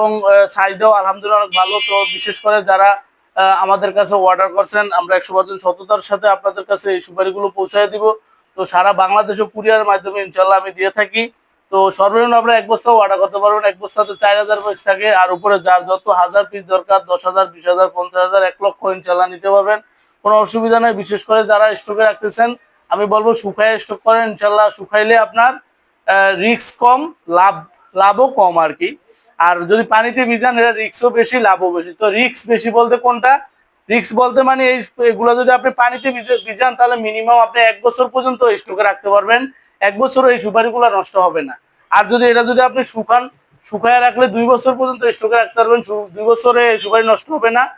এবং সাইজটাও আলহামদুলিল্লাহ অনেক ভালো। তো বিশেষ করে যারা আমাদের কাছে অর্ডার করছেন, আমরা একশো পার্সেন্ট সততার সাথে আপনাদের কাছে এই সুপারিগুলো পৌঁছায় দিব। তো সারা বাংলাদেশে কুরিয়ারের মাধ্যমে ইনশাল্লাহ আমি দিয়ে থাকি। তো সর্বনিম্ন আপনারা এক বস্তাও অর্ডার করতে পারবেন এক বস্তাতে চার হাজার পিস থাকে, আর উপরে যার যত হাজার পিস দরকার, দশ হাজার, বিশ হাজার, পঞ্চাশ হাজার, এক লক্ষ ইনশাল্লাহ নিতে পারবেন। কোনো অসুবিধা নেই, বিশেষ করে যারা স্টকে রাখতেছেন, আমি বলব শুকায় স্টক করেন ইনশাল্লাহ শুকাইলে আপনার রিস্ক কম, লাভ, লাভও কম আর কি। আর যদি পানিতে ভিজান এটা রিক্সও বেশি, লাভও বেশি। তো রিক্স বেশি বলতে কোনটা? রিক্স বলতে মানে এই, এগুলো যদি আপনি পানিতে ভিজে- ভিজান, তাহলে মিনিমাম আপনি এক বছর পর্যন্ত স্টকে রাখতে পারবেন। এক বছর এই সুপারিগুলো নষ্ট হবে না। আর যদি এটা যদি আপনি শুকান, শুকায় রাখলে দুই বছর পর্যন্ত স্টকে রাখতে পারবেন। দুই বছরে এই সুপারি নষ্ট হবে না।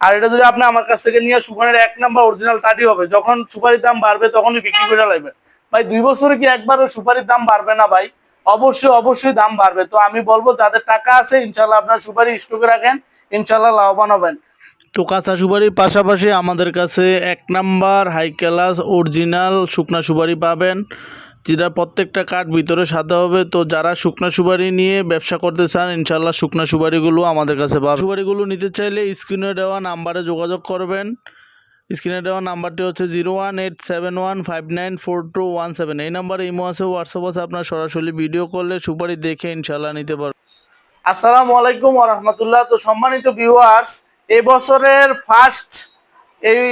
আর এটা যদি আপনি আমার কাছ থেকে নিয়ে শুকানের এক নাম্বার অরিজিনাল টাটি হবে, যখন সুপারির দাম বাড়বে তখনই বিক্রি করে লাগবে ভাই, দুই বছরে কি একবারও সুপারির দাম বাড়বে না ভাই? অবশ্যই অবশ্যই দাম বাড়বে। তো আমি বলব, যাদের টাকা আছে, ইনশাল্লাহ আপনার সুপারি স্টকে রাখেন, ইনশাল্লাহ লাভবান হবেন। তো কাঁচা সুপারির পাশাপাশি আমাদের কাছে এক নাম্বার হাই ক্লাস অরিজিনাল শুকনা সুপারি পাবেন, যেটা প্রত্যেকটা কাঠ ভিতরে সাদা হবে। তো যারা শুকনা সুপারি নিয়ে ব্যবসা করতে চান, ইনশাল্লাহ শুকনা সুপারিগুলো আমাদের কাছে পাবেন। সুপারিগুলো নিতে চাইলে স্ক্রিনে দেওয়া নাম্বারে যোগাযোগ করবেন। স্ক্রিনে দেওয়া নাম্বারটি হচ্ছে zero one eight seven one five nine four two one seven. এই নাম্বারে ইমো আছে হোয়াটসঅ্যাপ আছে আপনার সরাসরি ভিডিও করলে সুপারি দেখে ইনশাল্লাহ নিতে পারবেন। আসসালামু আলাইকুম রহমতুল্লাহ। তো সম্মানিত ভিউয়ার্স বছরের ফার্স্ট এই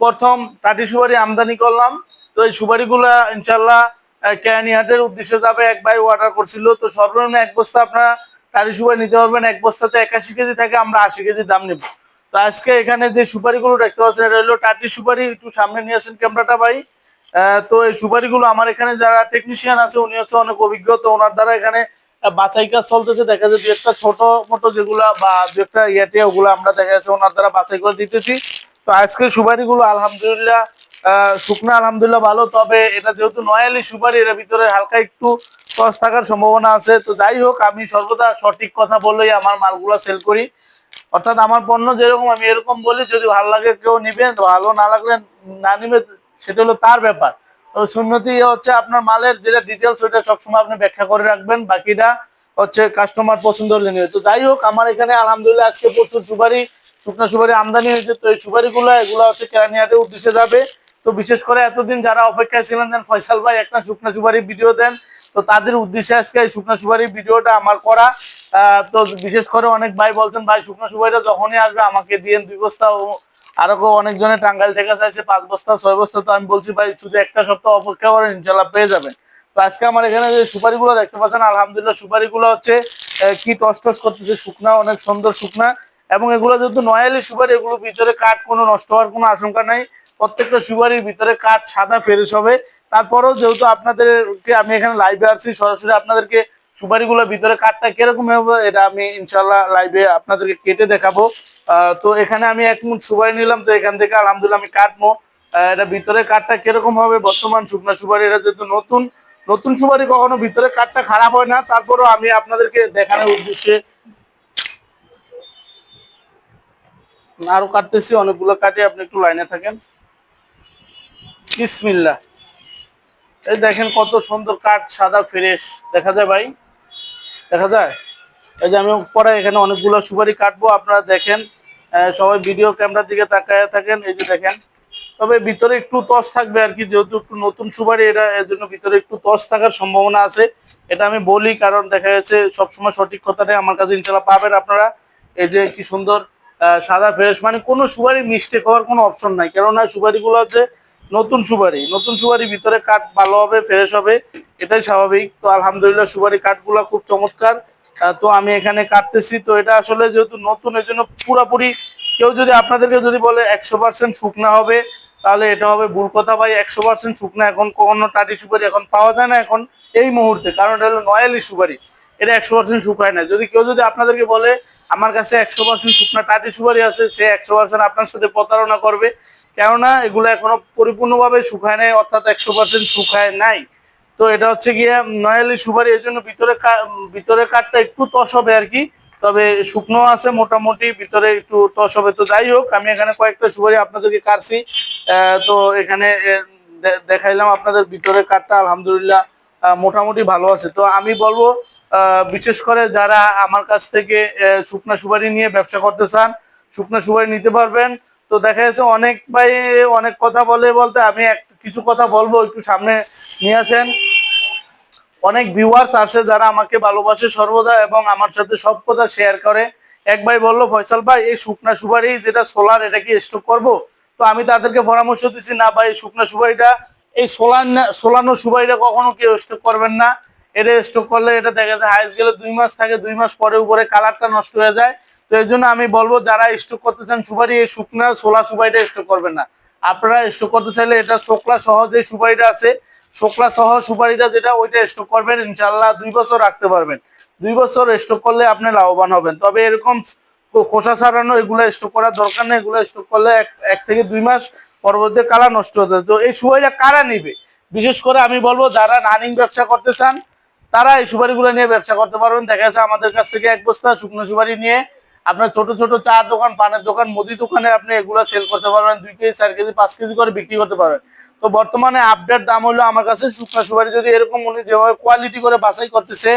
প্রথম টাটি সুপারি আমদানি করলাম। তো এই সুপারিগুলা ইনশাল্লাহ আহ, কেরানীহাটের উদ্দেশ্যে যাবে এক ভাই অর্ডার করছিল। তো সর্বনিম্ন এক বস্তা আপনারা টাটি সুপারি নিতে পারবেন। এক বস্তাতে একাশি কেজি থাকে আমরা আশি কেজি দাম নেব। তো আজকে এখানে যে সুপারিগুলো দেখতে পাচ্ছেন, এটা হলো টাটি সুপারি, একটু সামনে নিয়ে আসেন ক্যামেরাটা ভাই। তো এই সুপারিগুলো আমার এখানে যারা টেকনিশিয়ান আছে, উনি হচ্ছে অনেক অভিজ্ঞ, তো ওনার দ্বারা এখানে বাছাই কাজ চলতেছে। দেখা যায় দু একটা ছোট মোটো যেগুলা বা দু একটা ইয়াতে ওগুলো আমরা দেখা যাচ্ছে ওনার দ্বারা বাছাই করে দিতেছি। তো আজকে সুপারিগুলো আলহামদুলিল্লাহ শুকনো, আলহামদুলিল্লাহ ভালো। তবে এটা যেহেতু নয়ালি সুপারি, এর ভিতরে হালকা একটু সস থাকার সম্ভাবনা আছে। তো যাই হোক, আমি সর্বদা সঠিক কথা বলেই আমার মালগুলা সেল করি। অর্থাৎ আমার পণ্য যেরকম, আমি এরকম বলি, যদি ভালো লাগে কেউ নিবে ভালো না লাগলে না নিবে, সেটা হলো তার ব্যাপার। সুন্নতি হচ্ছে আপনার মালের যেটা ডিটেলস ওইটা সবসময় আপনি ব্যাখ্যা করে রাখবেন, বাকিটা হচ্ছে কাস্টমার পছন্দ হলে নিবে। তো যাই হোক, আমার এখানে আলহামদুলিল্লাহ আজকে প্রচুর সুপারি, শুকনো সুপারি আমদানি হয়েছে। তো এই সুপারিগুলো, এগুলো হচ্ছে কেরানিয়াতে উদ্দেশ্যে যাবে। তো বিশেষ করে এতদিন যারা অপেক্ষায় ছিলেন, যেন ফয়সাল ভাই একটা শুকনো সুপারি ভিডিও দেন। তো তাদের উদ্দেশ্যে আজকে এই শুকনো সুপারি ভিডিওটা আমার করা। তো বিশেষ করে অনেক ভাই বলছেন, ভাই, শুকনা সুপারিটা যখনই আসবে আমাকে দিয়েন দুই বস্তা আরও অনেকজনে টাঙ্গাইল থেকে চাইছে, পাঁচ বস্তা, ছয় বস্তা। তো আমি বলছি, ভাই, শুধু একটা সপ্তাহ অপেক্ষা করেন, ইনশাল্লাহ পেয়ে যাবেন। তো আজকে আমার এখানে যে সুপারিগুলো দেখতে পাচ্ছেন, আলহামদুলিল্লাহ সুপারিগুলো হচ্ছে কি টস টস করতেছে, শুকনা, অনেক সুন্দর শুকনা। এবং এগুলো যেহেতু নয়ালি সুপারি এগুলো ভিতরে কাঠ কোনো নষ্ট হওয়ার কোনো আশঙ্কা নাই। প্রত্যেকটা সুপারির ভিতরে কাঠ সাদা ফেরেশ হবে। তারপরেও যেহেতু আপনাদেরকে আমি এখানে লাইভে আসছি, সরাসরি আপনাদেরকে সুপারিগুলোর ভিতরে কাঠটা কীরকম হবে, এটা আমি ইনশাল্লাহ লাইভে আপনাদেরকে কেটে দেখাবো। তো এখানে আমি এক মুঠ সুপারি নিলাম, তো এখান থেকে আলহামদুলিল্লাহ আমি কাটবো। এটা ভিতরে কাঠটা কীরকম হবে, বর্তমান শুকনা সুপারি, এটা যেহেতু নতুন নতুন সুপারি কখনো ভিতরে কাঠটা খারাপ হয় না, তারপরেও আমি আপনাদেরকে দেখানোর উদ্দেশ্যে আরও কাটতেছি, অনেকগুলো কাটে আপনি একটু লাইনে থাকেন। বিসমিল্লাহ। এই দেখেন কত সুন্দর কাঠ সাদা ফ্রেশ। দেখা যায় ভাই? দেখা যায়? এই যে আমি পরে এখানে অনেকগুলো সুপারি কাটবো, আপনারা দেখেন। সবাই ভিডিও ক্যামেরার দিকে তাকায় থাকেন, এই যে দেখেন। তবে ভিতরে একটু তস থাকবে আর কি, যেহেতু একটু নতুন সুপারি, এটা এর জন্য ভিতরে একটু তস থাকার সম্ভাবনা আছে। এটা আমি বলি, কারণ দেখা যাচ্ছে সবসময় সঠিক কথাটাই আমার কাছে ইনশাল্লাহ পাবেন আপনারা। এই যে কি সুন্দর সাদা ফ্রেশ মানে কোনো সুপারি মিস্টেক হওয়ার কোনো অপশন নাই। কেননা সুপারিগুলো হচ্ছে নতুন সুপারি। নতুন সুপারি ভিতরে কাঠ ভালো হবে ফ্রেশ হবে, এটাই স্বাভাবিক। তো আলহামদুলিল্লাহ সুপারি কাঠগুলো খুব চমৎকার। তো আমি এখানে কাটতেছি। তো এটা আসলে যেহেতু নতুন এর জন্য পুরাপুরি কেউ যদি আপনাদেরকে যদি বলে একশো পার্সেন্ট শুকনা হবে, তাহলে এটা হবে ভুল কথা ভাই। একশো পার্সেন্ট শুকনা এখন কখনো টাটি সুপারি এখন পাওয়া যায় না এখন এই মুহূর্তে, কারণ এটা হলো নয়ালি সুপারি। এটা একশো পার্সেন্ট শুকায় না যদি কেউ যদি আপনাদেরকে বলে, আমার কাছে একশো পার্সেন্ট শুকনা টাটি সুপারি আছে, সে একশো পার্সেন্ট আপনার সাথে প্রতারণা করবে। কেননা এগুলো এখনও পরিপূর্ণভাবে শুকায় নাই, অর্থাৎ একশো পার্সেন্ট শুকায় নাই। তো এটা হচ্ছে গিয়ে নয়ালি সুপারি, এই জন্য ভিতরে ভিতরে কাঠটা একটু তস হবে আর কি। তবে শুকনো আছে মোটামুটি, ভিতরে একটু তস হবে। তো যাই হোক, আমি এখানে কয়েকটা সুপারি আপনাদেরকে কাটছি। তো এখানে দেখাইলাম আপনাদের ভিতরে কাঠটা, আলহামদুলিল্লাহ মোটামুটি ভালো আছে। তো আমি বলব বিশেষ করে যারা আমার কাছ থেকে শুকনা সুপারি নিয়ে ব্যবসা করতে চান, শুকনা সুপারি নিতে পারবেন। তো দেখা যাচ্ছে অনেক ভাই অনেক কথা বলে বলতে আমি কিছু কথা বলব, একটু সামনে নিয়ে আসেন। অনেক ভিউয়ার্স আছে যারা আমাকে ভালোবাসে সর্বদা এবং আমার সাথে সব কথা শেয়ার করে। এক ভাই বলল, ফয়সাল ভাই, এই শুকনা সুপারি যেটা সোলার এটা কি স্টক করব? তো আমি তাদেরকে পরামর্শ দিচ্ছি না ভাই শুকনা সুপারিটা, এই সোলার সোলানো সুপারিটা কখনো কেউ স্টক করবেন না। এটা স্টক করলে এটা দেখা যায় হাইস গেলে দুই মাস থাকে, দুই মাস পরে উপরে কালারটা নষ্ট হয়ে যায়। তো এই জন্য আমি বলব, যারা স্টক করতে চান, সুপারি, এই শুকনা সোলা সুপারিটা স্টক করবেন না। আপনারা স্টক করতে চাইলে এটা শোকলা সহ যে সুপারিটা আছে শোকলা সহ সুপারিটা যেটা, ওইটা স্টক করবেন ইনশাল্লাহ দুই বছর রাখতে পারবেন। দুই বছর স্টক করলে আপনি লাভবান হবেন। তবে এরকম খোসা ছাড়ানো এগুলো স্টক করার দরকার নেই, এগুলো স্টক করলে এক থেকে দুই মাস পরবর্তী কালার নষ্ট হতে তো এই সুপারিটা কারা নিবে? বিশেষ করে আমি বলব, যারা রানিং ব্যবসা করতে চান, তারা এই সুপারিগুলো নিয়ে ব্যবসা করতে পারবেন। দেখা যাচ্ছে আমাদের কাছ থেকে এক বস্তা শুকনো সুপারি নিয়ে আপনার ছোট ছোট চা দোকান, পানের দোকান মুদি দোকানে আপনি এগুলো সেল করতে পারবেন, দুই কেজি, চার কেজি, পাঁচ কেজি করে বিক্রি করতে পারবেন। তো বর্তমানে আপডেট দাম হলো আমার কাছে শুকনো সুপারি। যদি এরকম উনি যেভাবে কোয়ালিটি করে বাছাই করতেছে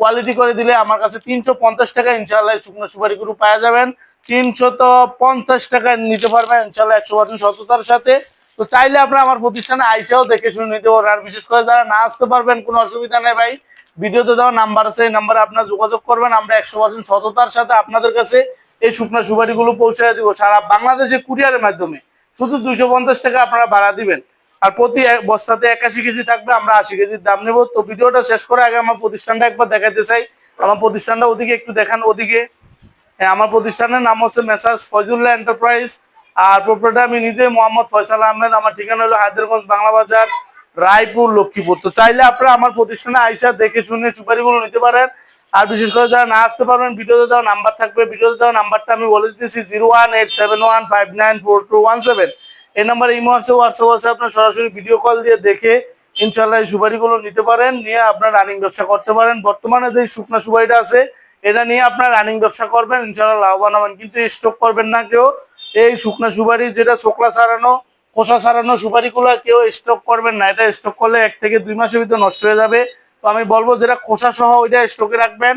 কোয়ালিটি করে দিলে আমার কাছে তিনশো পঞ্চাশ টাকা ইনশাল্লাহ শুকনো সুপারি গুলো পাওয়া যাবেন। তিনশো তো পঞ্চাশ টাকা নিতে পারবেন ইনশাল্লাহ একশো পার্সেন্ট সততার সাথে। তো চাইলে আপনারা আমার প্রতিষ্ঠানে আইসাও দেখে শুনে নিতে পারবেন। আর বিশেষ করে যারা না আসতে পারবেন, কোনো অসুবিধা নেই ভাই। ভিডিওতে দেওয়া নাম্বার আছে এই নাম্বারে আপনার যোগাযোগ করবেন আমরা একশো পার্সেন্ট সততার সাথে আপনাদের কাছে এই শুকনো সুপারিগুলো পৌঁছে দিব। সারা বাংলাদেশে কুরিয়ারের মাধ্যমে শুধু দুইশো পঞ্চাশ টাকা আপনারা ভাড়া দিবেন। আর প্রতি বস্তাতে একাশি কেজি থাকবে আমরা আশি কেজির দাম নেব। তো ভিডিওটা শেষ করে আগে আমার প্রতিষ্ঠানটা একবার দেখাতে চাই। আমার প্রতিষ্ঠানটা ওদিকে একটু দেখান ওদিকে। হ্যাঁ, আমার প্রতিষ্ঠানের নাম হচ্ছে মেসাজ ফজুল্লাহ এন্টারপ্রাইজ। আর প্রোপ্রাইটার আমি নিজে মোহাম্মদ ফয়সাল আহমেদ আমার ঠিকানা হলো হায়দ্রাবাদ বাংলা বাজার। রায়পুর, লক্ষ্মীপুর। তো চাইলে আপনারা আমার প্রতিষ্ঠানে আইসা দেখে শুনে সুপারিগুলো নিতে পারেন। আর বিশেষ করে যারা না আসতে পারবেন, ভিডিওতে দেওয়া নাম্বার থাকবে। ভিডিওতে দেওয়া নাম্বারটা আমি বলে দিতেছি, zero one eight seven one five nine four two one seven. এই নাম্বারে ইমো আছে, হোয়াটসঅ্যাপ আছে, আপনার সরাসরি ভিডিও কল দিয়ে দেখে ইনশাল্লাহ এই সুপারিগুলো নিতে পারেন, নিয়ে আপনার রানিং ব্যবসা করতে পারেন। বর্তমানে যে শুকনা সুপারিটা আছে, এটা নিয়ে আপনার রানিং ব্যবসা করবেন ইনশাল্লাহ লাভবান হবেন। কিন্তু স্টক করবেন না কেউ। এই শুকনা সুপারি যেটা চোকলা ছাড়ানো খোসা ছাড়ানো সুপারিগুলো কেউ স্টক করবেন না। এটা স্টক করলে এক থেকে দুই মাসের ভিতরে নষ্ট হয়ে যাবে। তো আমি বলব যেটা খোসা সহ ওইটা স্টকে রাখবেন।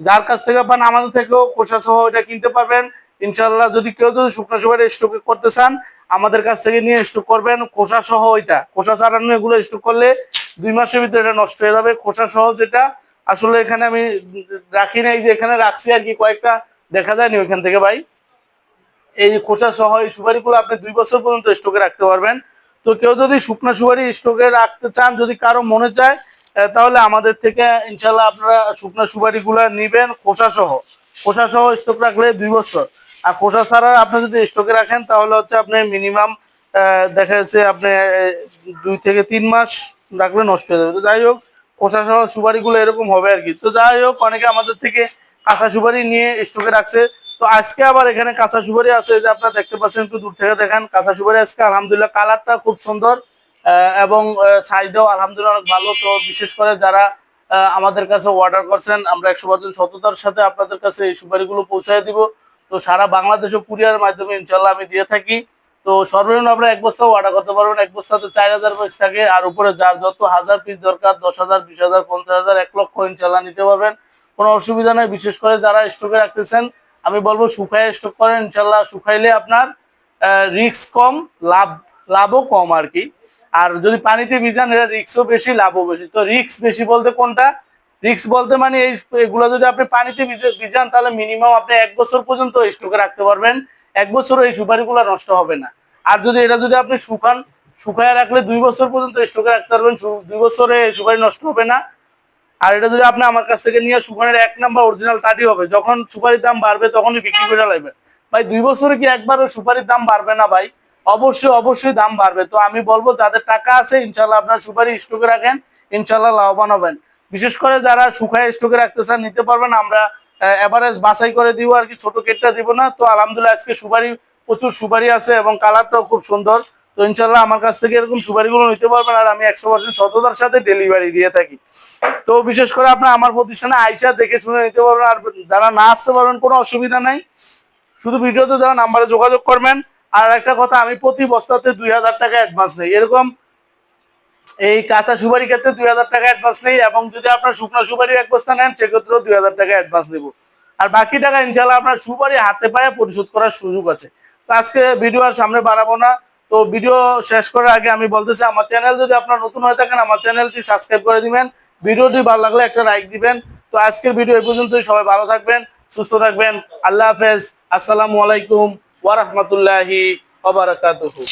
যার কাছ থেকে পান আমাদের থেকেও খোসা সহ ওইটা কিনতে পারবেন। ইনশাল্লাহ যদি কেউ যদি শুকনো সুপারি স্টকে করতে চান, আমাদের কাছ থেকে নিয়ে স্টক করবেন খোসা সহ ওইটা। খোসা ছাড়ানো এগুলো স্টক করলে দুই মাসের ভিতরে এটা নষ্ট হয়ে যাবে। খোসা সহ যেটা, আসলে এখানে আমি রাখি নাই যে এখানে রাখছি আর কি। কয়েকটা দেখা যায়নি ওইখান থেকে ভাই। এই খোসা সহ এই সুপারিগুলো আপনি দুই বছর পর্যন্ত স্টকে রাখতে পারবেন। তো কেউ যদি শুকনো সুপারি স্টকে রাখতে চান, যদি কারও মনে চায় তাহলে আমাদের থেকে ইনশাল্লাহ আপনারা শুকনো সুপারিগুলো নিবেন খোসা সহ। খোসা সহ স্টক রাখলে দুই বছর। আর খোসা ছাড়া আপনি যদি স্টকে রাখেন, তাহলে হচ্ছে আপনি মিনিমাম দেখা যাচ্ছে আপনি দুই থেকে তিন মাস রাখলে নষ্ট হয়ে যাবে। তো যাই হোক, খোসা সহ সুপারিগুলো এরকম হবে আর কি। তো যাই হোক, অনেকে আমাদের থেকে কাঁচা সুপারি নিয়ে স্টকে রাখছে। তো আজকে আবার এখানে কাঁচা সুপারি আছে যে আপনারা দেখতে পাচ্ছেন একটু দূর থেকে দেখেন, কাঁচা সুপারি আজকে আলহামদুলিল্লাহ কালারটা খুব সুন্দর এবং সাইজটাও আলহামদুলিল্লাহ অনেক ভালো। তো বিশেষ করে যারা আমাদের কাছে অর্ডার করছেন, আমরা একশো পার্সেন্ট সততার সাথে আপনাদের কাছে এই সুপারিগুলো পৌঁছায় দিব। তো সারা বাংলাদেশে কুরিয়ার মাধ্যমে ইনশাল্লাহ আমি দিয়ে থাকি। তো সর্বনিম্ন আপনারা এক বস্তাও অর্ডার করতে পারবেন, এক বস্তাতে চার হাজার পিস থাকে, আর উপরে যার যত হাজার পিস দরকার, দশ হাজার, বিশ হাজার, পঞ্চাশ হাজার, এক লক্ষ ইনশাল্লাহ নিতে পারবেন। কোনো অসুবিধা নেই, বিশেষ করে যারা স্টকে রাখতেছেন আমি বলব, শুকায় স্টক করেন ইনশাল্লাহ শুকাইলে আপনার রিস্ক কম, লাভ, লাভও কম আর কি। আর যদি পানিতে ভিজান এটা রিস্কও বেশি, লাভও বেশি। তো রিস্ক বেশি বলতে কোনটা? রিস্ক বলতে মানে এই, এগুলো যদি আপনি পানিতে ভিজে- ভিজান, তাহলে মিনিমাম আপনি এক বছর পর্যন্ত স্টকে রাখতে পারবেন। এক বছর এই সুপারিগুলো নষ্ট হবে না। আর যদি এটা যদি আপনি শুকান শুকায় রাখলে দুই বছর পর্যন্ত স্টকে রাখতে পারবেন। দুই বছরে সুপারি নষ্ট হবে না। আর এটা যদি আপনি আমার কাছ থেকে নিয়ে সুপারির এক নাম্বার অরিজিনাল কাটি হবে। যখন সুপারির দাম বাড়বে তখনই বিক্রি করে লাগবে ভাই দুই বছরে কি একবার সুপারির দাম বাড়বে না ভাই? অবশ্যই অবশ্যই দাম বাড়বে। তো আমি বলব যাদের টাকা আছে ইনশাল্লাহ আপনার সুপারি স্টকে রাখেন ইনশাল্লাহ লাভবান হবেন। বিশেষ করে যারা শুকায় স্টকে রাখতে চান নিতে পারবেন আমরা এভারেজ বাছাই করে দিব আর কি ছোট কেটটা দিব না। তো আলহামদুলিল্লাহ আজকে সুপারি প্রচুর সুপারি আছে এবং কালারটাও খুব সুন্দর। তো ইনশাল্লাহ আমার কাছ থেকে এরকম সুপারিগুলো নিতে পারবেন আর আমি একশো পার্সেন্ট সততার সাথে ডেলিভারি দিয়ে থাকি। তো বিশেষ করে আপনার আমার প্রতিষ্ঠানে আইসা দেখে শুনে নিতে পারবেন আর যারা না আসতে পারবেন কোনো অসুবিধা নাই। শুধু ভিডিওতে দেওয়া নাম্বারে যোগাযোগ করবেন। আর একটা কথা, আমি প্রতি বস্তাতে দুই হাজার টাকা অ্যাডভান্স নেই। এরকম এই কাঁচা সুপারি ক্ষেত্রে দুই হাজার টাকা অ্যাডভান্স নেই এবং যদি আপনার শুকনো সুপারি এক বস্তা নেন, সেক্ষেত্রেও দুই হাজার টাকা অ্যাডভান্স নেব। আর বাকি টাকা ইনশাল্লাহ আপনার সুপারি হাতে পায়ে পরিশোধ করার সুযোগ আছে। তো আজকে ভিডিও আর সামনে বাড়াবো না। তো ভিডিও শেষ করার আগে আমি বলতেছি, আমার চ্যানেল যদি আপনার নতুন হয়ে থাকেন, আমার চ্যানেলটি সাবস্ক্রাইব করে দিবেন। ভিডিওটি ভালো লাগলে একটা লাইক দিবেন। তো আজকের ভিডিও এই পর্যন্তই। সবাই ভালো থাকবেন, সুস্থ থাকবেন। আল্লাহ হাফেজ। আসসালামু আলাইকুম ওয়া রাহমাতুল্লাহি ওয়া বারাকাতুহু।